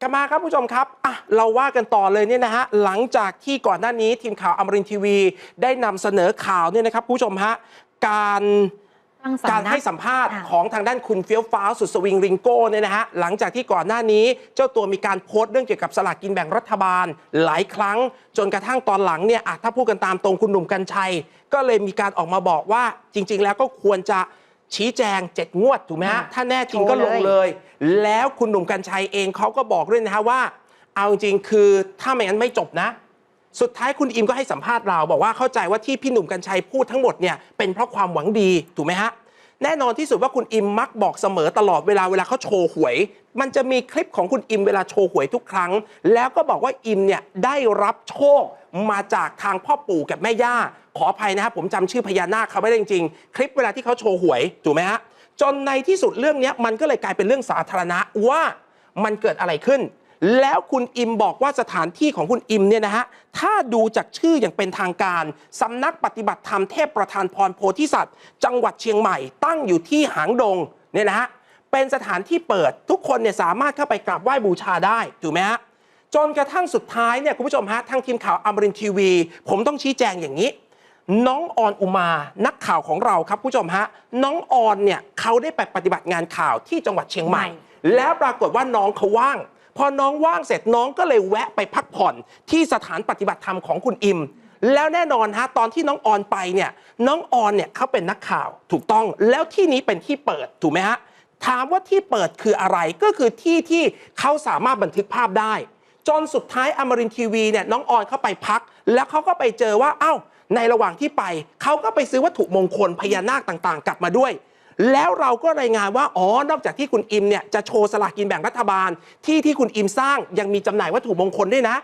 กลับมาครับผู้ชมครับอะเราว่ากันต่อเลยเนี่ยนะฮะหลังจากที่ก่อนหน้านี้ทีมข่าวอมรินทร์ทีวี ได้นำเสนอข่าวเนี่ยนะครับผู้ชมฮะการตั้งสำนัการให้สัมภาษณ์ค่ะ ของทางด้านคุณเฟี้ยวฟ้าวสุดสวิงริงโก้เนี่ยนะฮะหลังจากที่ก่อนหน้านี้ เจ้าตัวมีการโพสต์เรื่องเกี่ยวกับสลากกินแบ่งรัฐบาลหลายครั้ง จนกระทั่งตอนหลังเนี่ยอะถ้าพูดกันตามตรงคุณหนุ่มกัญชัย ก็เลยมีการออกมาบอกว่าจริง ๆ แล้วก็ควรจะชี้แจงเจ็ดงวดถูกไหมฮะค่ะถ้าแน่จริงก็ลงโชว์เลย เลย แล้วคุณหนุ่มกัญชัยเองเขาก็บอกด้วยนะฮะว่า เอาจริงๆคือถ้าไม่งั้นไม่จบนะ สุดท้ายคุณอิมก็ให้สัมภาษณ์เราบอกว่าเข้าใจว่าที่พี่หนุ่มกัญชัยพูดทั้งหมดเนี่ยเป็นเพราะความหวังดีถูกไหมฮะแน่นอนที่สุดว่าคุณอิมมักบอกเสมอตลอดเวลาเวลาเขาโชว์หวย มันจะมีคลิปของคุณอิมเวลาโชว์หวยทุกครั้ง แล้วก็บอกว่าอิมเนี่ยได้รับโชคมาจากทางพ่อปู่กับแม่ย่า ขออภัยนะครับผมจำชื่อพญานาคเขาไม่ได้จริงๆ คลิปเวลาที่เขาโชว์หวยถูกไหมฮะ จนในที่สุดเรื่องนี้มันก็เลยกลายเป็นเรื่องสาธารณะว่ามันเกิดอะไรขึ้น แล้วคุณอิมบอกว่าสถานที่ของคุณอิมเนี่ยนะฮะถ้าดูจากชื่ออย่างเป็นทางการสำนักปฏิบัติธรรมเทพประธานพรโพธิสัตว์ จังหวัดเชียงใหม่ ตั้งอยู่ที่หางดงเนี่ยนะฮะเป็นสถานที่เปิดทุกคนเนี่ยสามารถเข้าไปกราบไหว้บูชาได้ถูกไหมฮะจนกระทั่งสุดท้ายเนี่ยคุณผู้ชมฮะทางทีมข่าวอมรินทีวี ผมต้องชี้แจงอย่างนี้ น้องออนอุมา นักข่าวของเราครับผู้ชมฮะ น้องออนเนี่ยเขาได้ไปปฏิบัติงานข่าวที่จังหวัดเชียงใหม่ แล้วปรากฏว่าน้องเขาว่าง พอน้องว่างเสร็จน้องก็เลยแวะไปพักผ่อน ที่สถานปฏิบัติธรรมของคุณอิม แล้วแน่นอนฮะตอนที่น้องออนไปเนี่ยน้องออนเนี่ยเขาเป็นนักข่าวถูกต้องแล้วที่นี้เป็นที่เปิดถูกไหมฮะถามว่าที่เปิดคืออะไรก็คือที่ที่เขาสามารถบันทึกภาพได้ จนสุดท้ายอมรินทร์ทีวีเนี่ยน้องออนเข้าไปพัก แล้วเขาก็ไปเจอว่าเอ้า ในระหว่างที่ไปเขาก็ไปซื้อวัตถุมงคลพญานาคต่างๆ กลับมาด้วย แล้วเราก็รายงานว่าอ๋อนอกจากที่คุณอิมเนี่ยจะโชว์สลากกินแบ่งรัฐบาล ที่ที่คุณอิมสร้างยังมีจำหน่ายวัตถุมงคลด้วยนะ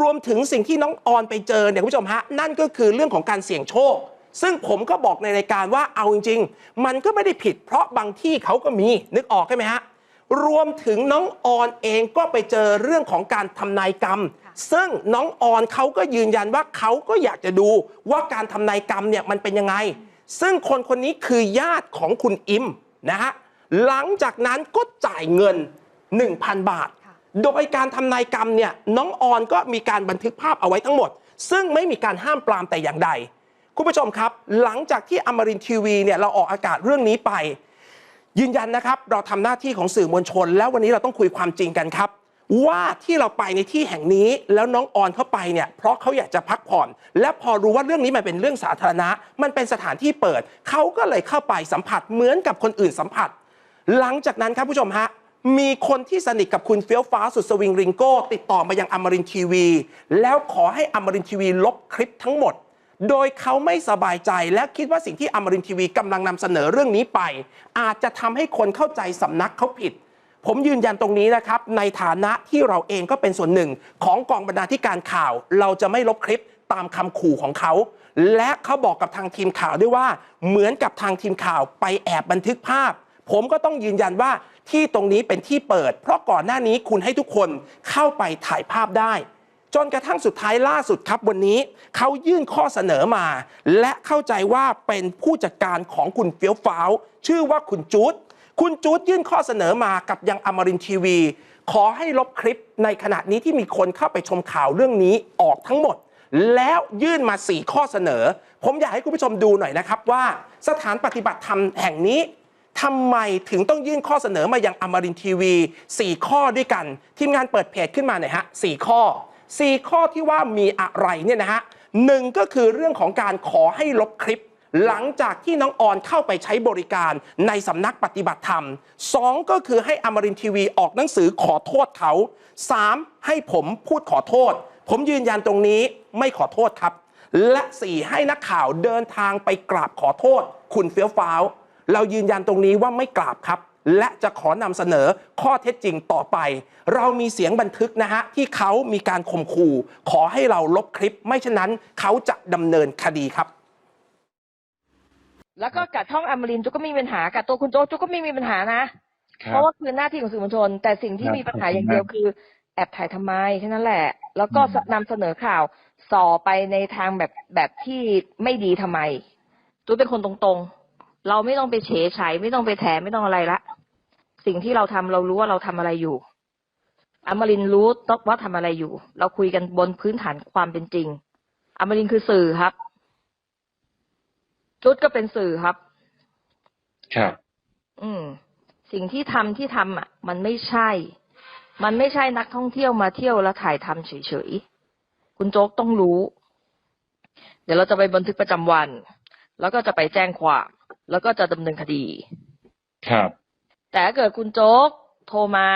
รวมถึงสิ่งที่น้องออนไปเจอเนี่ยคุณผู้ชมฮะนั่นก็คือเรื่องของการเสี่ยงโชค ซึ่งผมก็บอกในรายการว่าเอาจริง ๆ มันก็ไม่ได้ผิด เพราะบางที่เขาก็มีนึกออกใช่ไหมฮะรวมถึงน้องออนเองก็ไปเจอเรื่องของการทำนายกรรม ซึ่งน้องออนเขาก็ยืนยันว่าเขาก็อยากจะดูว่าการทำนายกรรมเนี่ยมันเป็นยังไง ซึ่งคนคนนี้คือญาติของคุณอิมนะฮะหลังจากนั้นก็จ่ายเงิน 1,000 บาท โดยการทำนายกรรมเนี่ยน้องออนก็มีการบันทึกภาพเอาไว้ทั้งหมด ซึ่งไม่มีการห้ามปรามแต่อย่างใด คุณผู้ชมครับ หลังจากที่อมรินทีวีเนี่ยเราออกอากาศเรื่องนี้ไป ยืนยันนะครับ เราทำหน้าที่ของสื่อมวลชน แล้ววันนี้เราต้องคุยความจริงกันครับ ว่าที่เราไปในที่แห่งนี้แล้วน้องออนเข้าไปเนี่ยเพราะเขาอยากจะพักผ่อน และพอรู้ว่าเรื่องนี้มันเป็นเรื่องสาธารณะ มันเป็นสถานที่เปิด เขาก็เลยเข้าไปสัมผัสเหมือนกับคนอื่นสัมผัส หลังจากนั้นครับผู้ชมฮะมีคนที่สนิทกับคุณเฟี้ยวฟ้าสุดสวิงริงโก้ ติดต่อมายังอมรินทีวี แล้วขอให้อมรินทีวีลบคลิปทั้งหมด โดยเขาไม่สบายใจและคิดว่าสิ่งที่อมรินทีวีกำลังนำเสนอเรื่องนี้ไป อาจจะทำให้คนเข้าใจสำนักเขาผิด ผมยืนยันตรงนี้นะครับ ในฐานะที่เราเองก็เป็นส่วนหนึ่ง ของกองบรรณาธิการข่าว เราจะไม่ลบคลิปตามคำขู่ของเขา และเขาบอกกับทางทีมข่าวด้วยว่า เหมือนกับทางทีมข่าวไปแอบบันทึกภาพ ผมก็ต้องยืนยันว่าที่ตรงนี้เป็นที่เปิด เพราะก่อนหน้านี้คุณให้ทุกคนเข้าไปถ่ายภาพได้ จนกระทั่งสุดท้ายล่าสุดครับวันนี้เขายื่นข้อเสนอมา และเข้าใจว่าเป็นผู้จัดการของคุณเฟี้ยวฟ้าวชื่อว่าคุณจูด คุณจูดยื่นข้อเสนอมากับยังอมรินทีวี ขอให้ลบคลิปในขณะนี้ที่มีคนเข้าไปชมข่าวเรื่องนี้ออกทั้งหมด แล้วยื่นมา 4 ข้อเสนอ ผมอยากให้คุณผู้ชมดูหน่อยนะครับว่าสถานปฏิบัติธรรมแห่งนี้ทำไมถึงต้องยื่นข้อเสนอมายังอมรินทีวี 4 ข้อด้วยกัน ทีมงานเปิดเพจขึ้นมาหน่อยฮะ4ข้อ 4 ข้อที่ว่ามีอะไรเนี่ยนะฮะหนึ่งก็คือเรื่องของการขอให้ลบคลิป หลังจากที่น้องออนเข้าไปใช้บริการในสำนักปฏิบัติธรรม 2 ก็คือให้อมรินทีวีออกหนังสือขอโทษเขา 3. ให้ผมพูดขอโทษ ผมยืนยันตรงนี้ไม่ขอโทษครับ และ 4 ให้นักข่าวเดินทางไปกราบขอโทษ คุณเฟี้ยวฟ้าว เรายืนยันตรงนี้ว่าไม่กราบครับและจะขอนำเสนอข้อเท็จจริงต่อไป เรามีเสียงบันทึกนะฮะ ที่เขามีการข่มขู่ ขอให้เราลบคลิป ไม่เช่นนั้นเขาจะดำเนินคดีครับ แล้วก็กับช่องอมรินทร์จุกก็ไม่มีปัญหากับตัวคุณโจ๊กจุกก็ไม่มีปัญหานะครัเพราะว่าคือหน้าที่ของสื่อมวลชน แต่สิ่งที่ครับมีปัญหาขอบคุณอย่างเดียวมากคือ แอบถ่ายทำไมแค่นั้นแหละ แล้วก็อืม นำเสนอข่าวส่อไปในทางแบบแบบที่ไม่ดีทำไมจุกเป็นคนตรงๆ เราไม่ต้องไปเฉยไฉไม่ต้องไปแถไม่ต้องอะไรละ สิ่งที่เราทำเรารู้ว่าเราทำอะไรอยู่ อมรินทร์รู้ว่าทำอะไรอยู่ เราคุยกันบนพื้นฐานความเป็นจริง อมรินทร์คือสื่อครับ จุดก็เป็นสื่อครับ ครับ อืม สิ่งที่ทำที่ทำอะ มันไม่ใช่ มันไม่ใช่นักท่องเที่ยวมาเที่ยวแล้วถ่ายทำเฉยๆ คุณโจ๊กต้องรู้ เดี๋ยวเราจะไปบันทึกประจำวัน แล้วก็จะไปแจ้งความ แล้วก็จะดำเนินคดี ครับ แต่ถ้าเกิดคุณโจ๊กโทรมา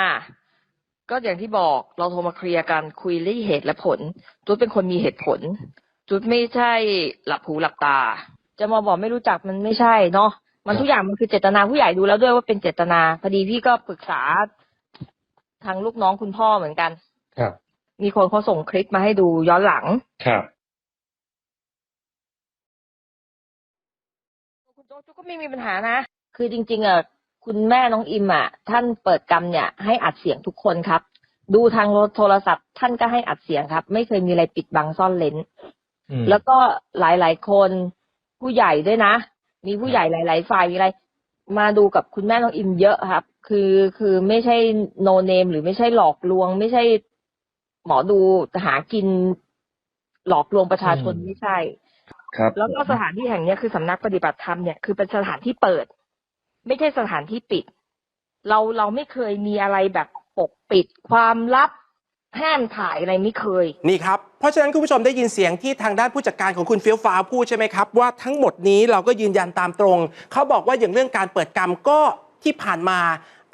ก็อย่างที่บอกเราโทรมาเคลียร์กันคุยเรื่องเหตุและผลจุดเป็นคนมีเหตุผลจุดไม่ใช่หลับหูหลับตา จะมาบอกไม่รู้จักมันไม่ใช่เนาะมันทุกอย่างมันคือเจตนาผู้ใหญ่ดูแล้วด้วยว่าเป็นเจตนาพอดีพี่ก็ปรึกษาทางลูกน้องคุณพ่อเหมือนกัน ครับ มีคนเขาส่งคลิปมาให้ดูย้อนหลัง ครับคุณโจ๊กจุ๊กก็ไม่มีปัญหานะ คือจริง ๆอะคุณแม่น้องอิมอะ ท่านเปิดกรรมเนี่ย ให้อัดเสียงทุกคนครับ ดูทางโทรศัพท์ ท่านก็ให้อัดเสียงครับ ไม่เคยมีอะไรปิดบังซ่อนเลนอืมแล้วก็หลายๆคน ผู้ใหญ่ด้วยนะ มีผู้ใหญ่หลาย ๆ ฝ่ายมีอะไร มาดูกับคุณแม่น้องอิมเยอะครับ คือคือไม่ใช่โนเนม หรือไม่ใช่หลอกลวง ไม่ใช่หมอดูหากินหลอกลวงประชาชนไม่ใช่ครับ แล้วก็สถานที่แห่งเนี้ยคือสำนักปฏิบัติธรรมเนี่ยคือเป็นสถานที่เปิด ไม่ใช่สถานที่ปิด เราเราไม่เคยมีอะไรแบบปกปิดความลับ ห้ามถ่ายอะไรไม่เคย นี่ครับ เพราะฉะนั้นคุณผู้ชมได้ยินเสียงที่ทางด้านผู้จัดการของคุณเฟี้ยวฟ้าพูดใช่ไหมครับ ว่าทั้งหมดนี้เราก็ยืนยันตามตรง เขาบอกว่าอย่างเรื่องการเปิดกรรมก็ที่ผ่านมา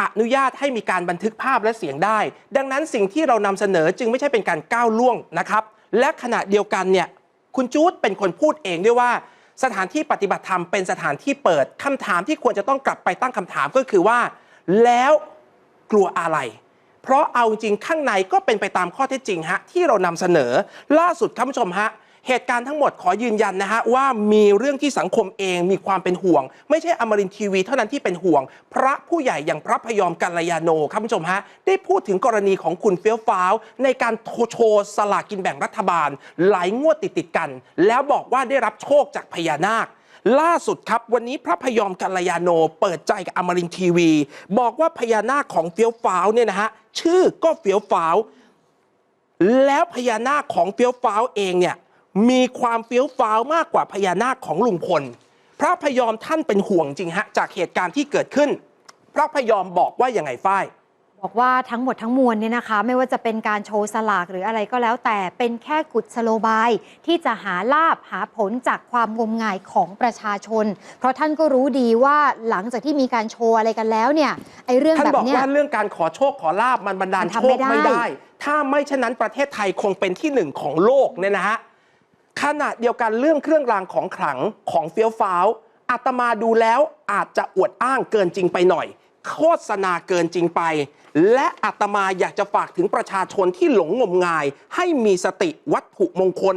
อนุญาตให้มีการบันทึกภาพและเสียงได้ ดังนั้นสิ่งที่เรานำเสนอจึงไม่ใช่เป็นการก้าวล่วงนะครับ และขณะเดียวกันเนี่ยคุณจูดเป็นคนพูดเองด้วยว่า สถานที่ปฏิบัติธรรมเป็นสถานที่เปิดคำถามที่ควรจะต้องกลับไปตั้งคำถามก็คือว่า แล้วกลัวอะไร เพราะเอาจริงข้างในก็เป็นไปตามข้อเท็จจริงฮะที่เรานำเสนอ ล่าสุดครับผู้ชมฮะเหตุการณ์ทั้งหมดขอยืนยันนะฮะว่ามีเรื่องที่สังคมเองมีความเป็นห่วง ไม่ใช่อมรินทร์ทีวีเท่านั้นที่เป็นห่วง พระผู้ใหญ่อย่างพระพยอมกัลยาโนครับผู้ชมฮะได้พูดถึงกรณีของคุณเฟี้ยวฟ้าว ในการโโชว์สลากกินแบ่งรัฐบาล หลายงวดติดติดกัน แล้วบอกว่าได้รับโชคจากพญานาค ล่าสุดครับ วันนี้พระพยอมกัลยาโนเปิดใจกับอมรินทีวี บอกว่าพญานาคของเฟี้ยวฟ้าวเนี่ยนะฮะชื่อก็เฟี้ยวฟ้าวแล้วพญานาคของเฟี้ยวฟ้าวเองเนี่ยมีความเฟี้ยวฟ้าวมากกว่าพญานาคของลุงพล พระพยอมท่านเป็นห่วงจริงฮะจากเหตุการณ์ที่เกิดขึ้น พระพยอมบอกว่าอย่างไงฝ้าย บอกว่าทั้งหมดทั้งมวลเนี่ยนะคะ ไม่ว่าจะเป็นการโชว์สลากหรืออะไรก็แล้ว แต่เป็นแค่กุศโลบาย ที่จะหาลาบหาผลจากความงมงายของประชาชน เพราะท่านก็รู้ดีว่าหลังจากที่มีการโชว์อะไรกันแล้วเนี่ยไอ้เรื่องท่านแบบบอกเนี้ย ว่าเรื่องการขอโชคขอลาบมันบันดาลมันโชทำไม่คได้ ไม่ได้ ถ้าไม่เช่นนั้นประเทศไทยคงเป็นที่หนึ่งของโลกเนี่ยนะฮะขณะเดียวกันเรื่องเครื่องรางของขลังของเฟี้ยวฟ้าวอาตมาดูแล้วอาจจะอวดอ้างเกินจริงไปหน่อย โฆษณาเกินจริงไป และอาตมาอยากจะฝากถึงประชาชนที่หลงงมงาย ให้มีสติวัตถุมงคล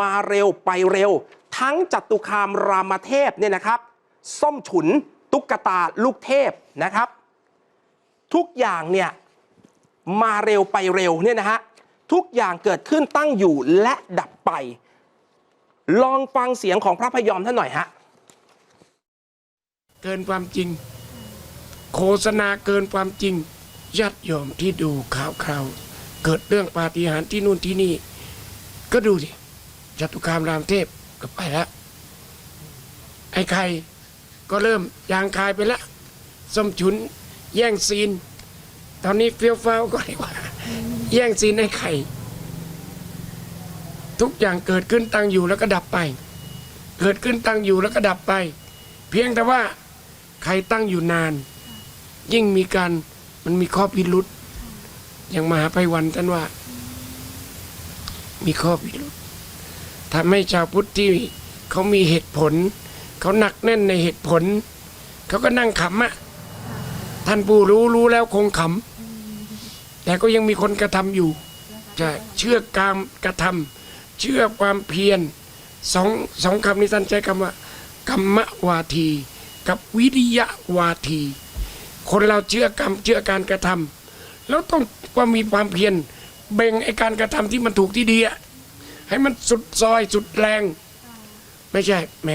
มาเร็วไปเร็ว ทั้งจัตุคามรามเทพเนี่ยนะครับ ส้มฉุนตุ๊กตาลูกเทพนะครับ ทุกอย่างเนี่ยมาเร็วไปเร็วเนี่ยนะฮะทุกอย่างเกิดขึ้นตั้งอยู่และดับไป ลองฟังเสียงของพระพยอมท่านหน่อยฮะเกินความจริง โฆษณาเกินความจริงญาติโยมที่ดูข่าวคราวเกิดเรื่องปาฏิหาริย์ที่นู่นที่นี่ ก็ดูสิจตุคามรามเทพก็ไปแล้ว ไอ้ไข่ก็เริ่มยางคายไปแล้วส้มฉุนแย่งซีน ตอนนี้เฟี้ยวฟ้าวก็เรียกว่า แย่งซีนไอ้ไข่ทุกอย่างเกิดขึ้นตั้งอยู่แล้วก็ดับไป เกิดขึ้นตั้งอยู่แล้วก็ดับไป เพียงแต่ว่าใครตั้งอยู่นาน ยิ่งมีการมันมีข้อพิรุษอย่างมหาไพวันท่านว่า มีข้อพิรุษทำให้ชาวพุทธที่เขามีเหตุผล เขาหนักแน่นในเหตุผล เขาก็นั่งขำอะท่านผู้รู้รู้แล้วคงขำแต่ก็ยังมีคนกระทำอยู่ จะเชื่อการกระทำเชื่อความเพียรสองสองคำนี้ท่านใช้คำว่า กรรมวาที กับวิริยะวาที คนเราเชื่อกรรมเชื่อการกระทำแล้วต้องว่ามีความเพียรเบ่งไอการกระทำที่มันถูกที่ดีอะให้มันสุดซอยสุดแรง ไม่ใช่แหม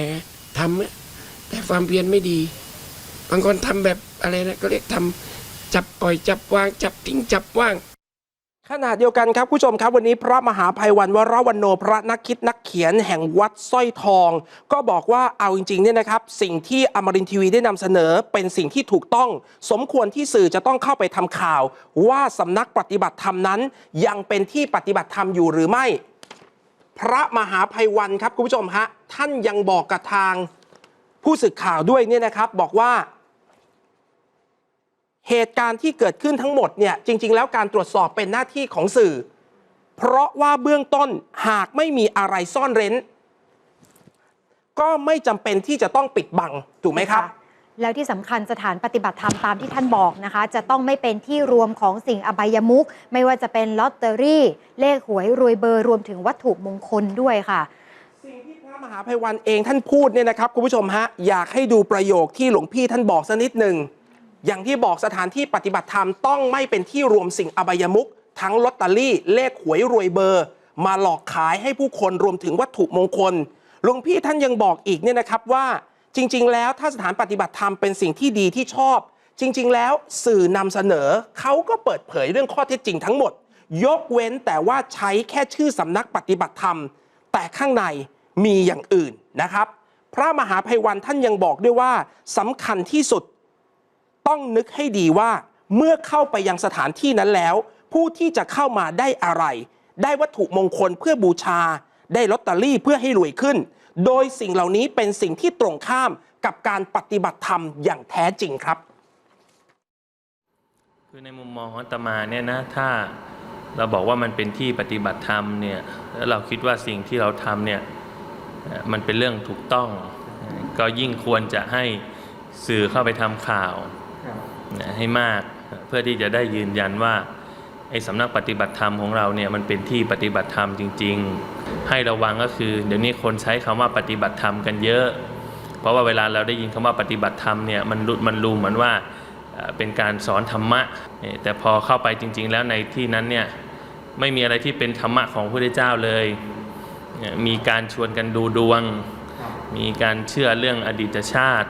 ทำแต่ความเพียรไม่ดี บางคนทำแบบอะไรนะก็เรียกทำจับปล่อยจับวาง จับทิ้งจับว่าง ขณะเดียวกันครับผู้ชมครับวันนี้พระมหาภัยวันวรวันโนพระนักคิดนักเขียนแห่งวัดสร้อยทอง ก็บอกว่าเอาจริงๆเนี่ยนะครับ สิ่งที่อมรินทีวีได้นำเสนอเป็นสิ่งที่ถูกต้อง สมควรที่สื่อจะต้องเข้าไปทำข่าว ว่าสำนักปฏิบัติธรรมนั้น ยังเป็นที่ปฏิบัติธรรมอยู่หรือไม่ พระมหาภัยวันครับคุณผู้ชมฮะท่านยังบอกกับทางผู้สื่อข่าวด้วยเนี่ยนะครับ บอกว่า เหตุการณ์ที่เกิดขึ้นทั้งหมดเนี่ยจริง ๆ แล้วการตรวจสอบเป็นหน้าที่ของสื่อ เพราะว่าเบื้องต้นหากไม่มีอะไรซ่อนเร้น ก็ไม่จำเป็นที่จะต้องปิดบังถูกไหมครับ แล้วที่สำคัญสถานปฏิบัติธรรมตามที่ท่านบอกนะคะ จะต้องไม่เป็นที่รวมของสิ่งอบายมุขไม่ว่าจะเป็นลอตเตอรี่ เลขหวยรวยเบอร์รวมถึงวัตถุมงคลด้วยค่ะสิ่งที่พระมหาภัยวันเองท่านพูดเนี่ยนะครับคุณผู้ชมฮะอยากให้ดูประโยคที่หลวงพี่ท่านบอกสักนิดหนึ่ง อย่างที่บอกสถานที่ปฏิบัติธรรมต้องไม่เป็นที่รวมสิ่งอบายมุขทั้งลอตเตอรี่เลขหวยรวยเบอร์ มาหลอกขายให้ผู้คนรวมถึงวัตถุมงคลหลวงพี่ท่านยังบอกอีกเนี่ยนะครับว่าจริง ๆ แล้วถ้าสถานปฏิบัติธรรมเป็นสิ่งที่ดีที่ชอบ จริง ๆ แล้วสื่อนำเสนอเขาก็เปิดเผยเรื่องข้อเท็จจริงทั้งหมด ยกเว้นแต่ว่าใช้แค่ชื่อสำนักปฏิบัติธรรม แต่ข้างในมีอย่างอื่นนะครับ พระมหาภัยวันท่านยังบอกด้วยว่าสำคัญที่สุด ต้องนึกให้ดีว่าเมื่อเข้าไปยังสถานที่นั้นแล้ว ผู้ที่จะเข้ามาได้อะไร ได้วัตถุมงคลเพื่อบูชา ได้ลอตเตอรี่เพื่อให้รวยขึ้น โดยสิ่งเหล่านี้เป็นสิ่งที่ตรงข้ามกับการปฏิบัติธรรมอย่างแท้จริงครับ คือในมุมมองของตมาเนี่ยนะถ้าเราบอกว่ามันเป็นที่ปฏิบัติธรรมเนี่ยแล้วเราคิดว่าสิ่งที่เราทำเนี่ยมันเป็นเรื่องถูกต้อง ก็ยิ่งควรจะให้สื่อเข้าไปทำข่าว นะให้มากเพื่อที่จะได้ยืนยันว่าไอ้สำนักปฏิบัติธรรมของเราเนี่ยมันเป็นที่ปฏิบัติธรรมจริง ๆ ให้ระวังก็คือ เดี๋ยวนี้คนใช้คำว่าปฏิบัติธรรมกันเยอะ เพราะว่าเวลาเราได้ยินคำว่าปฏิบัติธรรมเนี่ยมันรุมันรูเหมือนว่าเอ่อเป็นการสอนธรรมะเอ่อแต่พอเข้าไปจริง ๆ แล้วในที่นั้นเนี่ยไม่มีอะไรที่เป็นธรรมะของพระพุทธเจ้าเลยเอ่อมีการชวนกันดูดวง มีการเชื่อเรื่องอดีตชาติ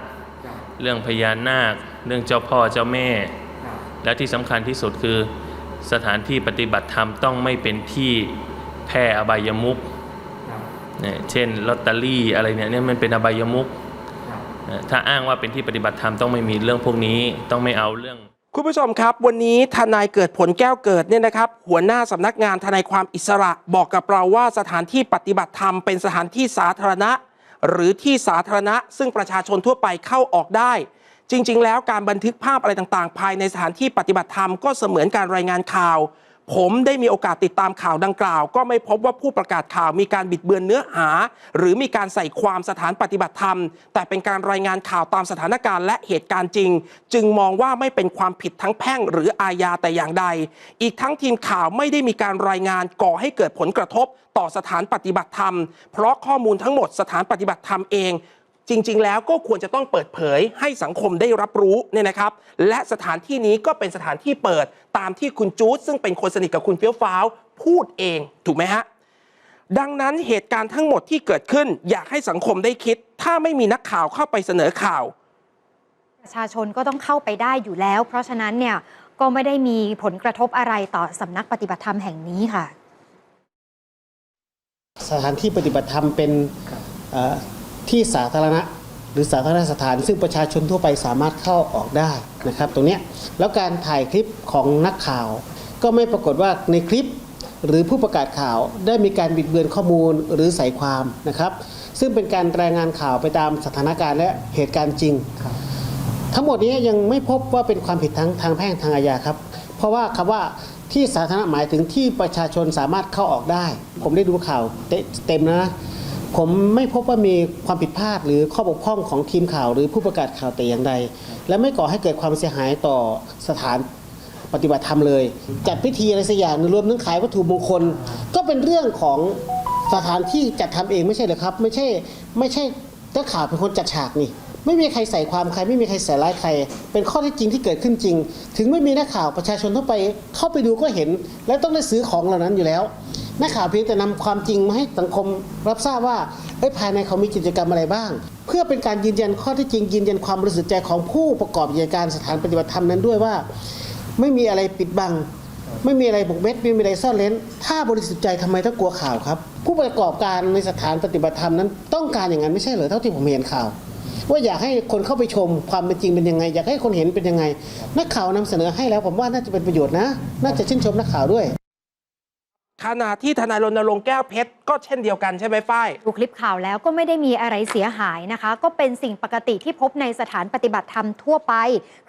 เรื่องพญานาค เรื่องเจ้าพ่อเจ้าแม่ และที่สำคัญที่สุดคือสถานที่ปฏิบัติธรรมต้องไม่เป็นที่แพร่อบายมุขเนี่ยเช่นลอตเตอรี่อะไรเนี่ยเนี่ยมันเป็นอบายมุขเอ่อถ้าอ้างว่าเป็นที่ปฏิบัติธรรมต้องไม่มีเรื่องพวกนี้ต้องไม่เอาเรื่อง คุณผู้ชมครับ วันนี้ทนายเกิดผลแก้วเกิดเนี่ยนะครับ หัวหน้าสำนักงานทนายความอิสระบอกกับเราว่าสถานที่ปฏิบัติธรรมเป็นสถานที่สาธารณะ หรือที่สาธารณะ ซึ่งประชาชนทั่วไปเข้าออกได้ จริง ๆ แล้วการบันทึกภาพอะไรต่างๆ ภายในสถานที่ปฏิบัติธรรมก็เสมือนการรายงานข่าว ผมได้มีโอกาสติดตามข่าวดังกล่าว ก็ไม่พบว่าผู้ประกาศข่าวมีการบิดเบือนเนื้อหา หรือมีการใส่ความสถานปฏิบัติธรรม แต่เป็นการรายงานข่าวตามสถานการณ์และเหตุการณ์จริง จึงมองว่าไม่เป็นความผิดทั้งแพ่งหรืออาญาแต่อย่างใด อีกทั้งทีมข่าวไม่ได้มีการรายงานก่อให้เกิดผลกระทบ ต่อสถานปฏิบัติธรรม เพราะข้อมูลทั้งหมดสถานปฏิบัติธรรมเอง จริง ๆ แล้วก็ควรจะต้องเปิดเผยให้สังคมได้รับรู้เนี่ยนะครับ และสถานที่นี้ก็เป็นสถานที่เปิดตามที่คุณจูดซึ่งเป็นคนสนิทกับคุณเฟี้ยวฟ้าวพูดเองถูกไหมฮะดังนั้นเหตุการณ์ทั้งหมดที่เกิดขึ้น อยากให้สังคมได้คิด ถ้าไม่มีนักข่าวเข้าไปเสนอข่าว ประชาชนก็ต้องเข้าไปได้อยู่แล้ว เพราะฉะนั้นเนี่ยก็ไม่ได้มีผลกระทบอะไรต่อสำนักปฏิบัติธรรมแห่งนี้ค่ะ สถานที่ปฏิบัติธรรมเป็นเอ่อ ที่สาธารณะหรือสาธารณสถาน ซึ่งประชาชนทั่วไปสามารถเข้าออกได้นะครับ ตรงนี้แล้วการถ่ายคลิปของนักข่าว ก็ไม่ปรากฏว่าในคลิปหรือผู้ประกาศข่าวได้มีการบิดเบือนข้อมูลหรือใส่ความนะครับ ซึ่งเป็นการรายงานข่าวไปตามสถานการณ์และเหตุการณ์จริงทั้งหมดนี้ยังไม่พบว่าเป็นความผิดทั้งทางแพ่งทางอาญาครับ เพราะว่าคำว่าที่สาธารณะหมายถึงที่ประชาชนสามารถเข้าออกได้ ผมได้ดูข่าวเต็มนะ ผมไม่พบว่ามีความผิดพลาดหรือข้อบกพร่องของทีมข่าวหรือผู้ประกาศข่าวแต่อย่างใด และไม่ก่อให้เกิดความเสียหายต่อสถานปฏิบัติธรรมเลย จัดพิธีอะไรสักอย่างหรือรวมทั้งขายวัตถุมงคล ก็เป็นเรื่องของสถานที่จัดทำเองไม่ใช่เหรอครับ ไม่ใช่ไม่ใช่นักข่าวเป็นคนจัดฉากนี่ไม่มีใครใส่ความใครไม่มีใครใส่ร้ายใคร เป็นข้อเท็จจริงที่เกิดขึ้นจริง ถึงไม่มีนักข่าวประชาชนทั่วไปเข้าไปดูก็เห็น และต้องได้ซื้อของเหล่านั้นอยู่แล้ว นักข่าวเพียงแต่นำความจริงมาให้สังคมรับทราบว่าเอ้ยภายในเขามีกิจกรรมอะไรบ้าง เพื่อเป็นการยืนยันข้อท็จจริงยืนยันความบริสุทธิ์ใจของผู้ประกอบกิจการสถานปฏิบัติธรรมนั้นด้วยว่า ไม่มีอะไรปิดบัง ไม่มีอะไรบกเม็ดไม่มีอะไรซ่อนเร้น ถ้าบริสุทธิ์ใจทำไมต้องกลัวข่าวครับ ผู้ประกอบการในสถานปฏิบัติธรรมนั้น ต้องการอย่างนั้นไม่ใช่เหรอเท่าที่ผมเห็นข่าวว่าอยากให้คนเข้าไปชมความเป็นจริงเป็นยังไง อยากให้คนเห็นเป็นยังไง นักข่าวนำเสนอให้แล้วผมว่าน่าจะเป็นประโยชน์นะ น่าจะชื่นชมนักข่าวด้วย ขณะที่ทนายรณรงค์แก้วเพชรก็เช่นเดียวกันใช่ไหมฝ้ายดูคลิปข่าวแล้วก็ไม่ได้มีอะไรเสียหายนะคะ ก็เป็นสิ่งปกติที่พบในสถานปฏิบัติธรรมทั่วไป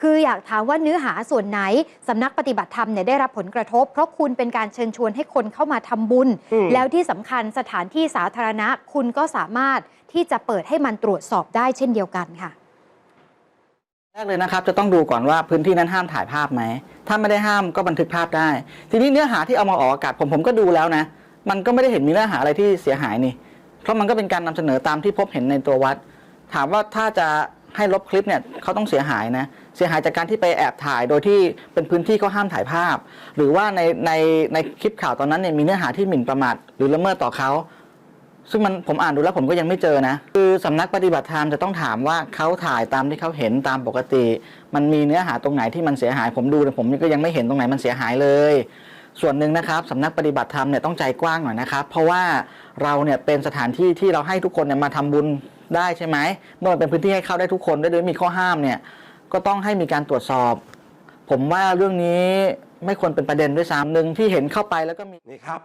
คืออยากถามว่าเนื้อหาส่วนไหนสำนักปฏิบัติธรรมเนี่ยได้รับผลกระทบ เพราะคุณเป็นการเชิญชวนให้คนเข้ามาทำบุญอืมแล้วที่สำคัญสถานที่สาธารณะคุณก็สามารถที่จะเปิดให้มันตรวจสอบได้เช่นเดียวกันค่ะ แรกเลยนะครับจะต้องดูก่อนว่าพื้นที่นั้นห้ามถ่ายภาพไหม ถ้าไม่ได้ห้ามก็บันทึกภาพได้ ทีนี้เนื้อหาที่เอามาออกอากาศผมผมก็ดูแล้วนะ มันก็ไม่ได้เห็นมีเนื้อหาอะไรที่เสียหายนี่ เพราะมันก็เป็นการนำเสนอตามที่พบเห็นในตัววัด ถามว่าถ้าจะให้ลบคลิปเนี่ยเขาต้องเสียหายนะ เสียหายจากการที่ไปแอบถ่ายโดยที่เป็นพื้นที่เขาห้ามถ่ายภาพ หรือว่าในในในคลิปข่าวตอนนั้นเนี่ยมีเนื้อหาที่หมิ่นประมาทหรือละเมิดต่อเขา ซึ่งมันผมอ่านดูแล้วผมก็ยังไม่เจอนะ คือสำนักปฏิบัติธรรมจะต้องถามว่าเขาถ่ายตามที่เขาเห็นตามปกติ มันมีเนื้อหาตรงไหนที่มันเสียหาย ผมดูแต่ผมก็ยังไม่เห็นตรงไหนมันเสียหายเลย ส่วนหนึ่งนะครับสำนักปฏิบัติธรรมเนี่ยต้องใจกว้างหน่อยนะครับ เพราะว่าเราเนี่ยเป็นสถานที่ที่เราให้ทุกคนเนี่ยมาทำบุญได้ใช่ไหมเมื่อมันเป็นพื้นที่ให้เข้าได้ทุกคนได้โดยไม่มีข้อห้ามเนี่ยก็ต้องให้มีการตรวจสอบ ผมว่าเรื่องนี้ไม่ควรเป็นประเด็นด้วยซ้ำหนึ่งที่เห็นเข้าไปแล้วก็มีนี่ครับ